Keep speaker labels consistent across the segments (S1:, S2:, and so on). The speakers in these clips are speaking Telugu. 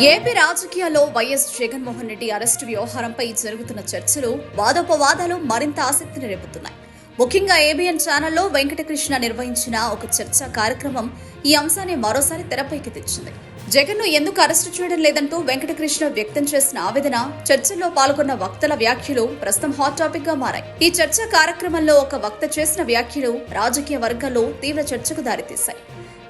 S1: ఏపీ రాజకీయాల్లో వైఎస్ జగన్మోహన్ రెడ్డి అరెస్టు వ్యవహారంపై జరుగుతున్న చర్చలు వాదోపవాదాలు మరింత ఆసక్తిని రేపుతున్నాయి. ముఖ్యంగా ఏబిఎన్ ఛానల్లో వెంకటకృష్ణ నిర్వహించిన ఒక చర్చా కార్యక్రమం ఈ అంశాన్ని మరోసారి తెరపైకి తెచ్చింది. జగన్ను ఎందుకు అరెస్టు చేయడం లేదంటూ వెంకటకృష్ణ వ్యక్తం చేసిన ఆవేదన చర్చల్లో పాల్గొన్న వక్తల వ్యాఖ్యలు ప్రస్తుతం హాట్ టాపిక్గా మారాయి. ఈ చర్చా కార్యక్రమంలో ఒక వక్త చేసిన వ్యాఖ్యలు రాజకీయ వర్గాల్లో తీవ్ర చర్చకు దారితీశాయి.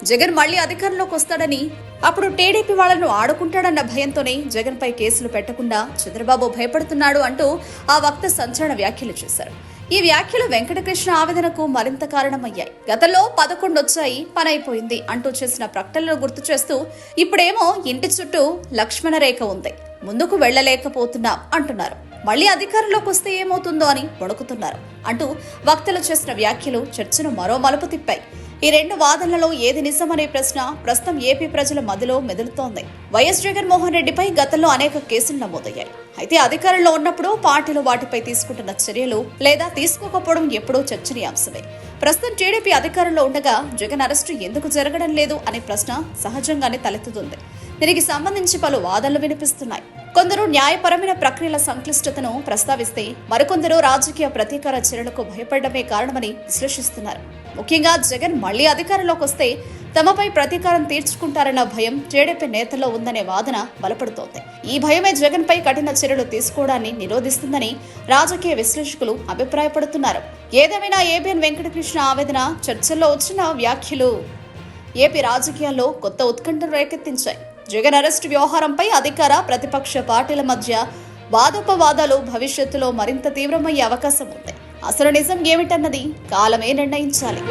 S1: జగన్ మళ్ళీ అధికారంలోకి వస్తాడని అప్పుడు టీడీపీ వాళ్ళను ఆడుకుంటాడన్న భయంతోనే జగన్ పై కేసులు పెట్టకుండా చంద్రబాబు భయపడుతున్నాడు అంటూ ఆ వక్త సంచలన వ్యాఖ్యలు చేశారు. ఈ వ్యాఖ్యలు వెంకటకృష్ణ ఆవేదనకు మరింత కారణమయ్యాయి. గతంలో పదకొండు వచ్చాయి పనైపోయింది అంటూ చేసిన ప్రకటనలు గుర్తు చేస్తూ ఇప్పుడేమో ఇంటి చుట్టూ లక్ష్మణ రేఖ ఉంది. ముందుకు వెళ్ళలేకపోతున్నాం అంటున్నారు. మళ్ళీ అధికారంలోకి వస్తే ఏమవుతుందో అని వణుకుతున్నారు అంటూ వక్తలు చేసిన వ్యాఖ్యలు చర్చను మరో మలుపు తిప్పాయి. ఈ రెండు వాదనలలో ఏది నిజమనే ప్రశ్న ప్రస్తుతం ఏపీ ప్రజల మదిలో మెదులుతోంది. వైఎస్ జగన్మోహన్ రెడ్డిపై గతంలో అనేక కేసులు నమోదయ్యాయి. అయితే అధికారంలో ఉన్నప్పుడు పార్టీలు వాటిపై తీసుకుంటున్న చర్యలు లేదా తీసుకోకపోవడం ఎప్పుడూ చర్చనీయాంశమే. ప్రస్తుతం టీడీపీ అధికారంలో ఉండగా జగన్ అరెస్టు ఎందుకు జరగడం లేదు అనే ప్రశ్న సహజంగానే తలెత్తుతుంది. దీనికి సంబంధించి పలు వాదనలు వినిపిస్తున్నాయి. కొందరు న్యాయపరమైన ప్రక్రియల సంక్లిష్టతను ప్రస్తావిస్తే మరికొందరు రాజకీయ ప్రతీకార చర్యలకు భయపడమే కారణమని విశ్లేషిస్తున్నారు. ముఖ్యంగా జగన్ మళ్ళీ అధికారంలోకి వస్తే తమపై ప్రతీకారం తీర్చుకుంటారన్న భయం టీడీపీ నేతల్లో ఉందనే వాదన బలపడుతోంది. ఈ భయమే జగన్ పై కఠిన చర్యలు తీసుకోవడాన్ని నిరోధిస్తుందని రాజకీయ విశ్లేషకులు అభిప్రాయపడుతున్నారు. ఏదేమైనా ఏబిఎన్ వెంకటకృష్ణ ఆవేదన చర్చల్లో వచ్చిన వ్యాఖ్యలు ఏపీ రాజకీయాల్లో కొత్త ఉత్కంఠను రేకెత్తించాయి. జగన్ అరెస్టు వ్యవహారంపై అధికార ప్రతిపక్ష పార్టీల మధ్య వాదోపవాదాలు భవిష్యత్తులో మరింత తీవ్రమయ్యే అవకాశం ఉంది. అసలు నిజం ఏమిటన్నది కాలమే నిర్ణయించాలి.